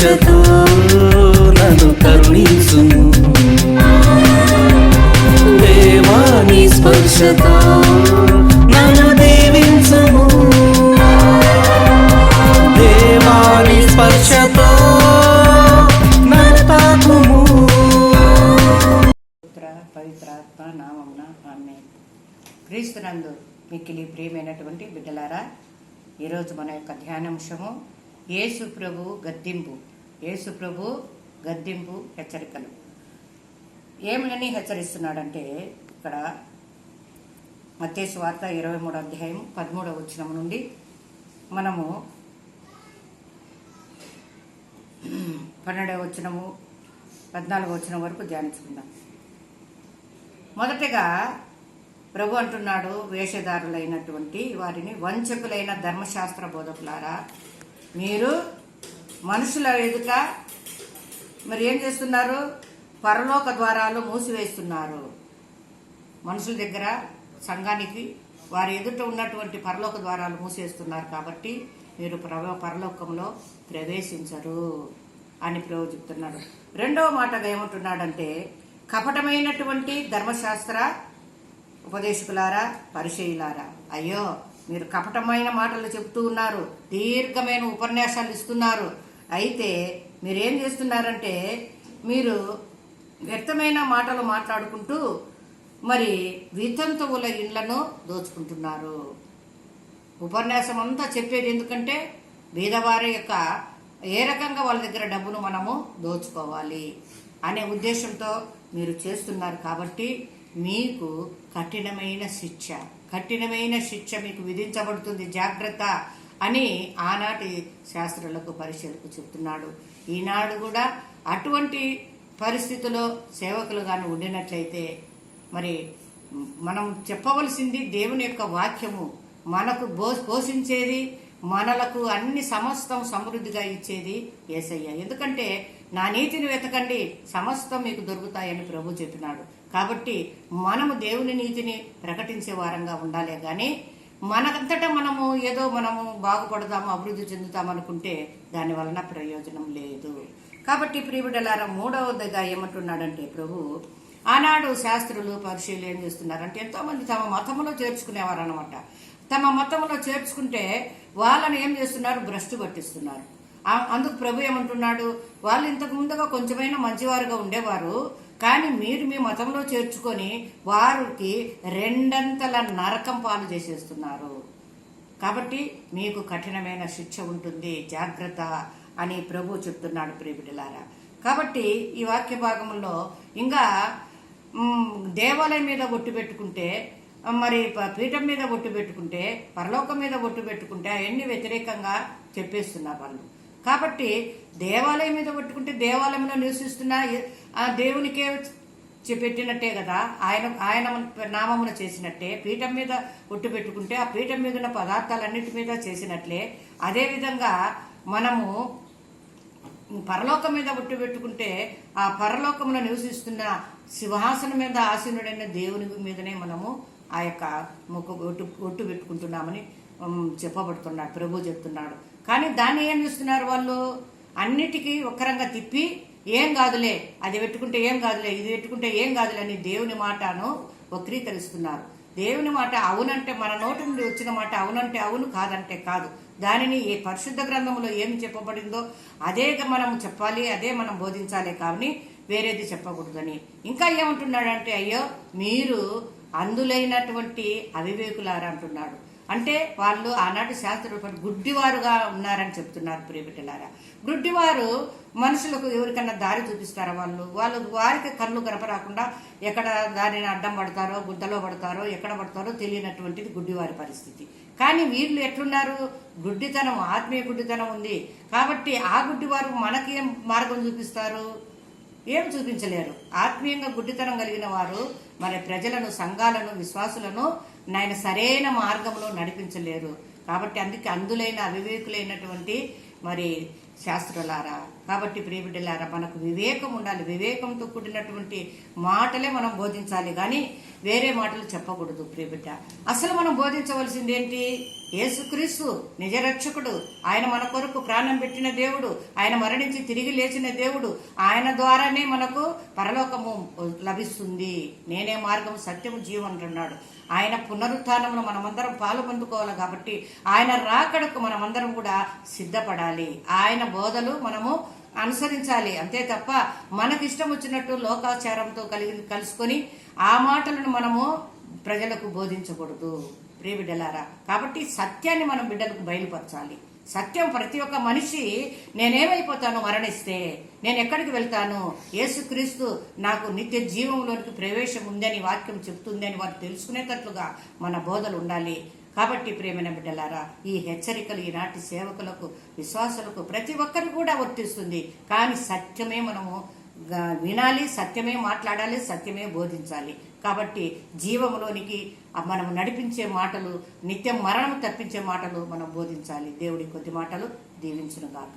స్పర్శతో నన్ను కరుణించుము దేవాని స్పర్శతో నన్ను దీవించుము. దేవాని స్పర్శతో నన్ను తాకుము. పవిత్రాత్మ నామమున ఆమె క్రీస్తునందు మిక్కిలి ప్రియమైనటువంటి బిడ్డలారా ఈరోజు మన యొక్క ధ్యానాంశము యేసు ప్రభు గద్దింపు. యేసు ప్రభు గద్దింపు హెచ్చరికలు. ఏమని హెచ్చరిస్తున్నాడంటే ఇక్కడ మత్తేసు వార్త ఇరవై మూడో అధ్యాయం పదమూడవ వచ్చిన నుండి మనము పన్నెండవ వచ్చినము పద్నాలుగు వచ్చిన వరకు ధ్యానించుకుందాం. మొదటగా ప్రభు అంటున్నాడు వేషధారులైనటువంటి వారిని వంచకులైన ధర్మశాస్త్ర బోధకులారా మీరు మనుషుల ఎదుట మరి ఏం చేస్తున్నారు? పరలోక ద్వారాలు మూసివేస్తున్నారు. మనుషుల దగ్గర సంఘానికి వారి ఎదుట ఉన్నటువంటి పరలోక ద్వారాలు మూసేస్తున్నారు కాబట్టి మీరు ప్రవ పరలోకంలో ప్రవేశించరు అని ప్రభు చెప్తున్నాడు. రెండవ మాటగా ఏమంటున్నాడంటే కపటమైనటువంటి ధర్మశాస్త్ర ఉపదేశకులారా పరిచయులారా అయ్యో మీరు కపటమైన మాటలు చెప్తూ ఉన్నారు. దీర్ఘమైన ఉపన్యాసాలు ఇస్తున్నారు. అయితే మీరేం చేస్తున్నారంటే మీరు వ్యర్థమైన మాటలు మాట్లాడుకుంటూ మరి వితంతువుల ఇళ్ళను దోచుకుంటున్నారు. ఉపన్యాసం అంతా చెప్పేది ఎందుకంటే బీదవారి యొక్క ఏ రకంగా వాళ్ళ దగ్గర డబ్బును మనము దోచుకోవాలి అనే ఉద్దేశంతో మీరు చేస్తున్నారు కాబట్టి మీకు కఠినమైన శిక్ష. కఠినమైన శిక్ష మీకు విధించబడుతుంది. జాగ్రత్త అని ఆనాటి శాస్త్రులకు పరిశీలకు చెప్తున్నాడు. ఈనాడు కూడా అటువంటి పరిస్థితిలో సేవకులు కానీ ఉండినట్లయితే మరి మనం చెప్పవలసింది దేవుని యొక్క వాక్యము. మనకు బో పోషించేది మనలకు అన్ని సమస్తం సమృద్ధిగా ఇచ్చేది ఏసయ్య. ఎందుకంటే నా నీతిని వెతకండి సమస్తం మీకు దొరుకుతాయని ప్రభు చెప్పినాడు. కాబట్టి మనము దేవుని నీతిని ప్రకటించే వారంగా ఉండాలే కానీ మనకంతటా మనము ఏదో మనము బాగుపడదాము అభివృద్ధి చెందుతాం అనుకుంటే దాని వలన ప్రయోజనం లేదు. కాబట్టి ప్రియుడలార మూడవదిగా ఏమంటున్నాడంటే ప్రభు ఆనాడు శాస్త్రులు పరిశీలు ఏం చేస్తున్నారంటే ఎంతో మంది తమ మతంలో చేర్చుకునేవారు అనమాట తమ మతంలో చేర్చుకుంటే వాళ్ళని ఏం చేస్తున్నారు? భ్రష్టు పట్టిస్తున్నారు. అందుకు ప్రభు ఏమంటున్నాడు? వాళ్ళు ఇంతకు ముందుగా కొంచెమైనా మంచివారుగా ఉండేవారు కానీ మీరు మీ మతంలో చేర్చుకొని వారికి రెండంతల నరకం పాలు చేసేస్తున్నారు. కాబట్టి మీకు కఠినమైన శిక్ష ఉంటుంది. జాగ్రత్త అని ప్రభు చెప్తున్నాడు ప్రియబిడ్డలారా కాబట్టి ఈ వాక్య భాగంలో ఇంకా దేవాలయం మీద ఒట్టు పెట్టుకుంటే మరి ప- పీఠం మీద ఒట్టు పెట్టుకుంటే పరలోకం మీద ఒట్టు పెట్టుకుంటే అవన్నీ వ్యతిరేకంగా చెప్పేస్తున్నారు వాళ్ళు. కాబట్టి దేవాలయం మీద పెట్టుకుంటే దేవాలయంలో నివసిస్తున్న ఆ దేవునికే పెట్టినట్టే కదా. ఆయన ఆయన నామమున చేసినట్టే. పీఠం మీద ఒట్టు పెట్టుకుంటే ఆ పీఠం మీద ఉన్న పదార్థాలన్నిటి మీద చేసినట్లే. అదేవిధంగా మనము పరలోకం మీద ఒట్టు పెట్టుకుంటే ఆ పరలోకంలో నివసిస్తున్న సింహాసనం మీద ఆసీనుడైన దేవుని మీదనే మనము ఆ యొక్క ముక్కు ఒట్టు ఒట్టు పెట్టుకుంటున్నామని చెప్పబడుతున్నాడు ప్రభు చెప్తున్నాడు. కానీ దాన్ని ఏం చేస్తున్నారు వాళ్ళు? అన్నిటికీ ఒక్కరంగా తిప్పి ఏం కాదులే అది పెట్టుకుంటే ఏం కాదులే ఇది పెట్టుకుంటే ఏం కాదులే అని దేవుని మాటను వక్రీకరిస్తున్నారు. దేవుని మాట అవునంటే మన నోటి నుండి వచ్చిన మాట అవునంటే అవును కాదంటే కాదు. దానిని ఏ పరిశుద్ధ గ్రంథంలో ఏమి చెప్పబడిందో అదే మనం చెప్పాలి అదే మనం బోధించాలి కానీ వేరేది చెప్పకూడదని. ఇంకా ఏమంటున్నాడంటే అయ్యో మీరు అందులైనటువంటి అవివేకులారా అంటున్నాడు. అంటే వాళ్ళు ఆనాటి శాస్త్రులు గుడ్డివారుగా ఉన్నారని చెప్తున్నారు ప్రియబిడ్డలారా. గుడ్డివారు మనుషులకు ఎవరికన్నా దారి చూపిస్తారా వాళ్ళు? వాళ్ళు వారికి కళ్ళు గడపరాకుండా ఎక్కడ దారిని అడ్డం పడతారో గుడ్డలో పడతారో ఎక్కడ పడతారో తెలియనటువంటిది గుడ్డివారి పరిస్థితి. కానీ వీళ్ళు ఎట్లున్నారు? గుడ్డితనం ఆత్మీయ గుడ్డితనం ఉంది. కాబట్టి ఆ గుడ్డివారు మనకి ఏం మార్గం చూపిస్తారు? ఏం చూపించలేరు. ఆత్మీయంగా గుడ్డితనం కలిగిన వారు మరి ప్రజలను సంఘాలను విశ్వాసులను నాయన సరైన మార్గంలో నడిపించలేరు. కాబట్టి అందుకే అందులైన అవివేకులైనటువంటి మరి శాస్త్రులారా? కాబట్టి ప్రియబిడ్డలారా మనకు వివేకం ఉండాలి. వివేకంతో కూడినటువంటి మాటలే మనం బోధించాలి. కానీ వేరే మాటలు చెప్పకూడదు ప్రియబిడ్డ అసలు మనం బోధించవలసింది ఏంటి? యేసుక్రీస్తు నిజరక్షకుడు. ఆయన మన కొరకు ప్రాణం పెట్టిన దేవుడు. ఆయన మరణించి తిరిగి లేచిన దేవుడు. ఆయన ద్వారానే మనకు పరలోకము లభిస్తుంది. నేనే మార్గం సత్యము జీవం అంటున్నాడు. ఆయన పునరుత్నంలో మనమందరం పాలు పొందుకోవాలి కాబట్టి ఆయన రాకడకు మనమందరం కూడా సిద్ధపడాలి. ఆయన బోధలు మనము అనుసరించాలి. అంతే తప్ప మనకి ఇష్టం వచ్చినట్టు లోకాచారంతో కలిగి కలుసుకొని ఆ మాటలను మనము ప్రజలకు బోధించకూడదు. ప్రియ బిడ్డలారా కాబట్టి సత్యాన్ని మనం బిడ్డలకు బయలుపరచాలి. సత్యం ప్రతి ఒక్క మనిషి నేనేమైపోతాను మరణిస్తే నేను ఎక్కడికి వెళ్తాను? యేసుక్రీస్తు నాకు నిత్య జీవంలోనికి ప్రవేశం ఉందని వాక్యం చెప్తుంది అని వారు తెలుసుకునేటట్లుగా మన బోధలు ఉండాలి. కాబట్టి ప్రేమైన బిడ్డలారా ఈ హెచ్చరికలు ఈనాటి సేవకులకు విశ్వాసులకు ప్రతి ఒక్కరికి కూడా వర్తిస్తుంది. కానీ సత్యమే మనము వినాలి సత్యమే మాట్లాడాలి సత్యమే బోధించాలి. కాబట్టి జీవములోనికి మనం నడిపించే మాటలు నిత్యం మరణం తప్పించే మాటలు మనం బోధించాలి. దేవుడి కొద్ది మాటలు దీవించును గాక